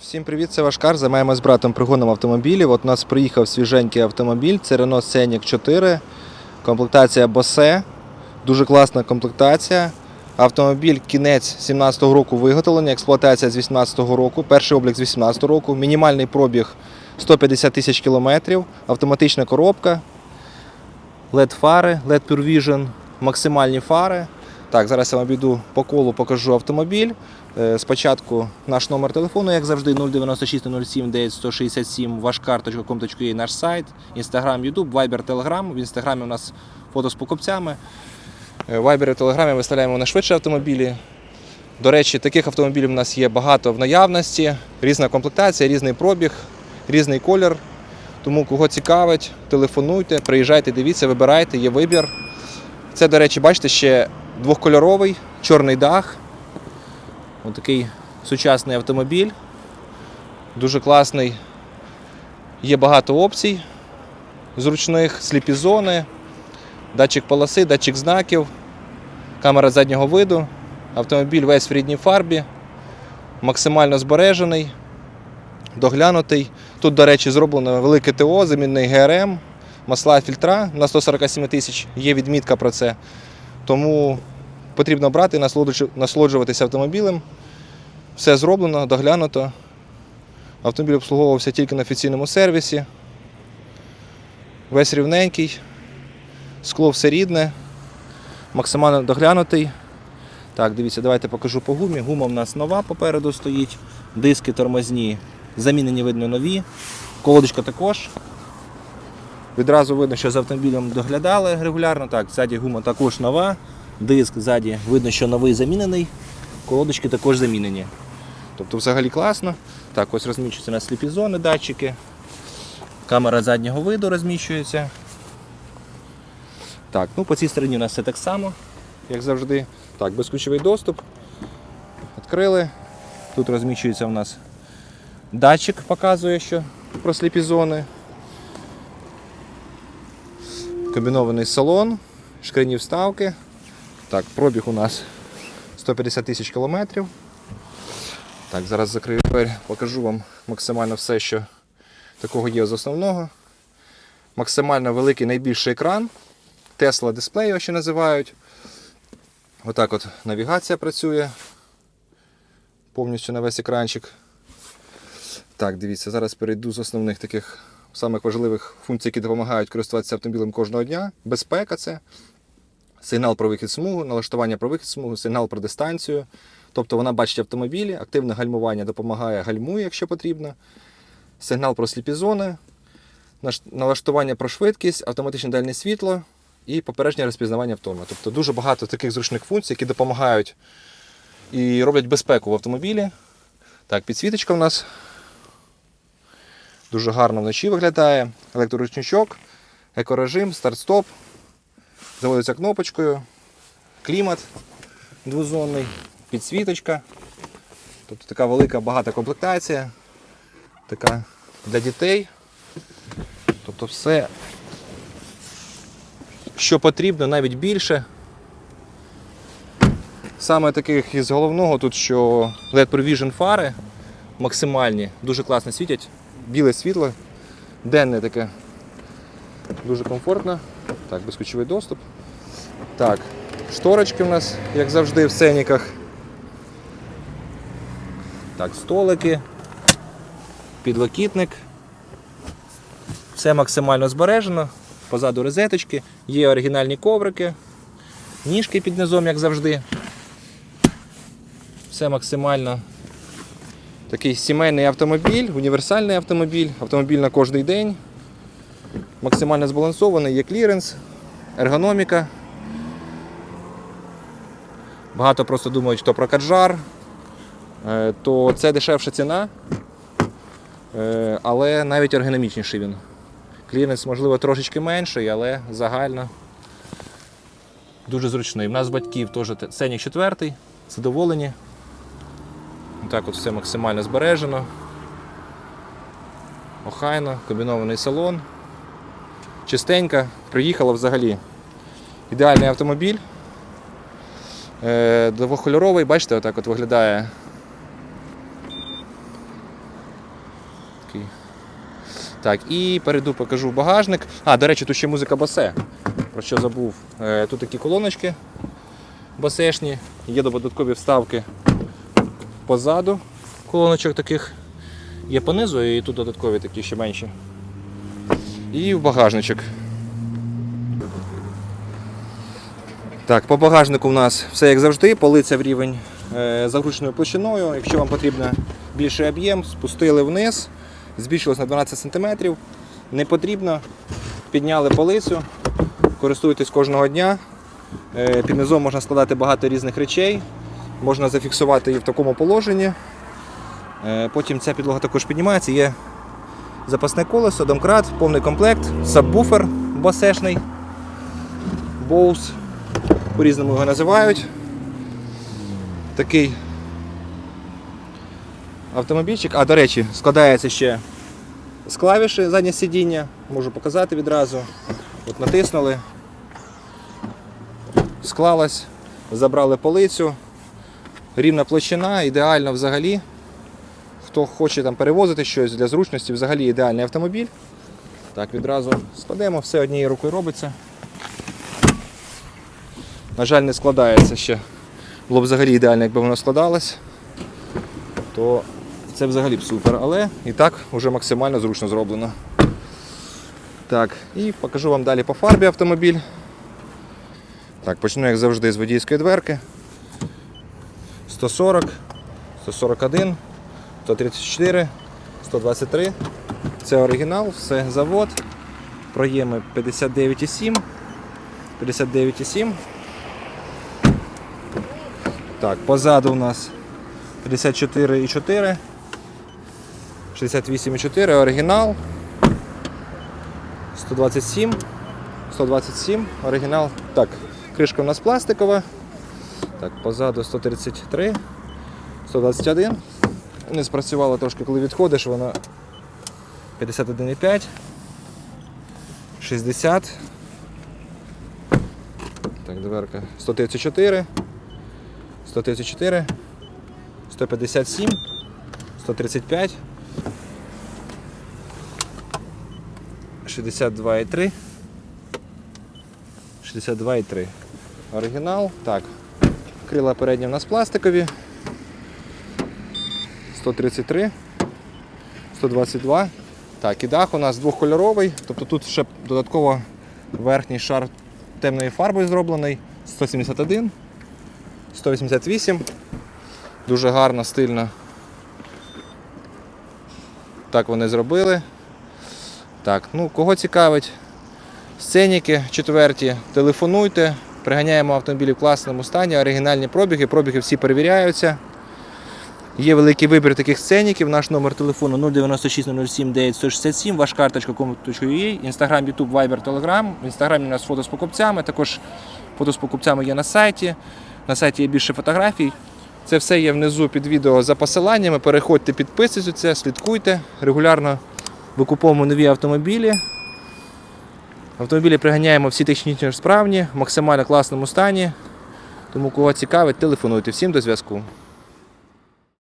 Всім привіт, це Вашкар. Займаємось з братом пригоном автомобілів. От у нас приїхав свіженький автомобіль, це Renault Scenic 4, комплектація Bose. Дуже класна комплектація. Автомобіль кінець 17-го року виготовлення, експлуатація з 18-го року, перший облік з 18-го року, мінімальний пробіг 150 тисяч кілометрів, автоматична коробка, LED фари, LED Pure Vision, максимальні фари. Так, зараз я вам обійду по колу, покажу автомобіль. Е, Спочатку наш номер телефону, як завжди, 096 07 9167, вашкар.com.ua наш сайт, Інстаграм, Ютуб, Вайбер, Телеграм. В інстаграмі у нас фото з покупцями. Е, В Вайбері, Телеграмі виставляємо на швидше автомобілі. До речі, таких автомобілів у нас є багато в наявності, різна комплектація, різний пробіг, різний колір. Тому кого цікавить, телефонуйте, приїжджайте, дивіться, вибирайте, є вибір. Це, до речі, бачите, ще двохкольоровий, чорний дах. Такий сучасний автомобіль. Дуже класний. Є багато опцій зручних, сліпі зони, датчик полоси, датчик знаків, камера заднього виду. Автомобіль весь в рідній фарбі, максимально збережений, доглянутий. Тут, до речі, зроблено велике ТО, замінний ГРМ, масла фільтра на 147 тисяч. Є відмітка про це. Тому потрібно брати, насолоджу- насолоджуватися автомобілем. Все зроблено, доглянуто. Автомобіль обслуговувався тільки на офіційному сервісі. Весь рівненький, скло все рідне, максимально доглянутий. Так, дивіться, давайте покажу по гумі. Гума в нас нова попереду стоїть, диски тормозні, замінені видно нові, колодочка також. Відразу видно, що з автомобілем доглядали регулярно. Так, ззаді гума також нова, диск ззаді видно, що новий замінений, колодочки також замінені. Тобто взагалі класно. Так, ось розміщуються на сліпі зони датчики. Камера заднього виду розміщується. Так, ну по цій стороні у нас все так само, як завжди. Так, безключовий доступ. Відкрили. Тут розміщується у нас датчик, показує, що про сліпі зони. Комбінований салон, шкіряні вставки. Так, пробіг у нас 150 тисяч кілометрів. Так, зараз закрию двері, покажу вам максимально все, що такого є з основного. Максимально великий найбільший екран. Tesla дисплей його ще називають. Отак от навігація працює. Повністю на весь екранчик. Так, дивіться, зараз перейду з основних таких самих важливих функцій, які допомагають користуватися автомобілем кожного дня. Безпека це. Сигнал про вихід смугу, налаштування про вихід смугу, сигнал про дистанцію. Тобто вона бачить автомобілі, активне гальмування допомагає гальмує, якщо потрібно. Сигнал про сліпі зони, налаштування про швидкість, автоматичне дальне світло і попередження розпізнавання втоми. Тобто дуже багато таких зручних функцій, які допомагають і роблять безпеку в автомобілі. Так, підсвіточка у нас дуже гарно вночі виглядає. Електроручничок, екорежим, старт-стоп. Заводиться кнопочкою, клімат двозонний, підсвіточка. Тобто така велика багата комплектація. Така для дітей. Тобто все, що потрібно, навіть більше. Саме таких із головного тут, що LED Provision фари максимальні, дуже класно світять. Біле світло, денне таке. Дуже комфортно. Так, безключовий доступ. Так, шторочки у нас, як завжди, в сеніках. Так, столики, підлокітник. Все максимально збережено. Позаду розеточки, є оригінальні коврики, ніжки під низом, як завжди. Все максимально такий сімейний автомобіль, універсальний автомобіль, автомобіль на кожний день. Максимально збалансований, є кліренс, ергономіка. Багато просто думають, що про каджар, то це дешевша ціна, е, але навіть ергономічніший він. Кліренс, можливо, трошечки менший, але загально дуже зручний. У нас батьків теж те- Сенік 4, задоволені. Так от все максимально збережено. Охайно, комбінований салон. Чистенько, приїхала взагалі. Ідеальний автомобіль. Е, Двохкольоровий, бачите, отак от виглядає Так, і перейду, покажу багажник. А, до речі, тут ще музика басе. Про що забув. Е, Тут такі колоночки басешні, є додаткові вставки позаду колоночок таких. Є понизу і тут додаткові такі ще менші. І в багажничок. Так, по багажнику у нас все як завжди, полиця в рівень е, загручною площиною. Якщо вам потрібно більший об'єм, спустили вниз, збільшилось на 12 см. Не потрібно, підняли полицю, користуйтесь кожного дня. Е, Під низом можна складати багато різних речей, можна зафіксувати її в такому положенні. Е, Потім ця підлога також піднімається, є запасне колесо, домкрат, повний комплект, сабвуфер басешний, боус, по-різному його називають. Такий автомобільчик. А, до речі, складається ще з клавіші заднє сидіння, можу показати відразу. От натиснули, склалась, забрали полицю, рівна площина, ідеально взагалі. Хто хоче там перевозити щось для зручності, взагалі ідеальний автомобіль. Так, відразу складемо, все однією рукою робиться. На жаль, не складається ще. Було б взагалі ідеально, якби воно складалось, то це взагалі б супер, але і так вже максимально зручно зроблено. Так, і покажу вам далі по фарбі автомобіль. Так, почну, як завжди, з водійської дверки. 140, 141, 134, 123. Це оригінал, все завод. Проєми 59,7. 59,7. Так, позаду у нас 54,4. 68,4 оригінал. 127. 127 оригінал. Так, кришка у нас пластикова. Так, позаду 133. 121. Не спрацювало трошки, коли відходиш, вона 51,5. 60. Так, дверка 134. 134. 157. 135. 62,3. 62,3. Оригінал. Так. Крила передні у нас пластикові. 133. 122. Так, і дах у нас двохкольоровий. Тобто тут ще додатково верхній шар темної фарбою зроблений. 171. 188. Дуже гарно, стильно. Так вони зробили. Так, ну кого цікавить? Сценіки четверті, телефонуйте, приганяємо автомобілі в класному стані, оригінальні пробіги, пробіги всі перевіряються. Є великий вибір таких сценіків. Наш номер телефону 096 07 967, ваш карточка com.ua, Інстаграм, Ютуб, Viber, Telegram. В інстаграмі у нас фото з покупцями, також фото з покупцями є на сайті. На сайті є більше фотографій. Це все є внизу під відео за посиланнями. Переходьте, підписуйтесь, слідкуйте. Регулярно викуповуємо нові автомобілі. Автомобілі приганяємо всі технічно справні, в максимально класному стані. Тому кого цікавить, телефонуйте. Всім до зв'язку.